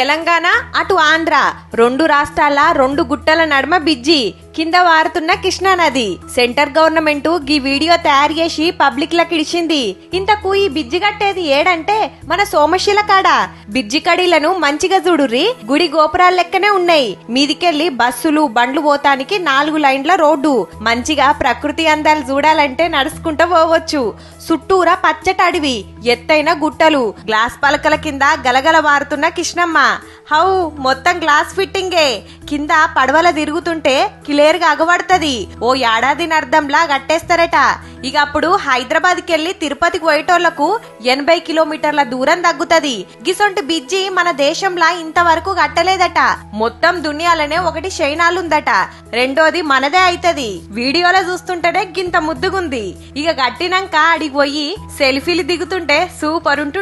తెలంగాణ అటు ఆంధ్ర. రెండు రాష్ట్రాల రెండు గుట్టల నడుమ బిజ్జి. కింద వారుతున్న కృష్ణానది. సెంటర్ గవర్నమెంట్ ఈ వీడియో తయారు చేసి పబ్లిక్ లకి ఇడిచింది. ఇంతకు ఈ బిజ్జి కట్టేది ఏడంటే మన సోమశిల కాడ. బిజ్జి కడీలను మంచిగా చూడుర్రి గుడి గోపురాల లెక్కనే ఉన్నాయి. మీదికెళ్ళి బస్సులు బండ్లు పోతానికి నాలుగు లైన్ల రోడ్డు. మంచిగా ప్రకృతి అందాలు చూడాలంటే నడుచుకుంటూ పోవచ్చు. చుట్టూరా పచ్చటి అడవి ఎత్తైన గుట్టలు. గ్లాస్ పలకల కింద గలగల వారుతున్న కృష్ణమ్మ. హౌ మొత్తం గ్లాస్ ఫిట్టింగే. కింద పడవల తిరుగుతుంటే క్లియర్గా అగబడుతుంది. ఓ ఏడాదిని అర్థంలా కట్టేస్తారట. ఇక అప్పుడు హైదరాబాద్ కెళ్ళి తిరుపతికి పోయేటోళ్ళకు ఎనభై కిలోమీటర్ల దూరం తగ్గుతుంది. గిసొంటి బిజ్జి మన దేశంలా ఇంతవరకు కట్టలేదట. మొత్తం దునియాలనే ఒకటి చైనాలుందట రెండోది మనదే అయితది. వీడియోలో చూస్తుంటేనే గింత ముద్దుగుంది. ఇక కట్టినాక అడిగి పోయి సెల్ఫీలు దిగుతుంటే సూపర్ ఉంటుంది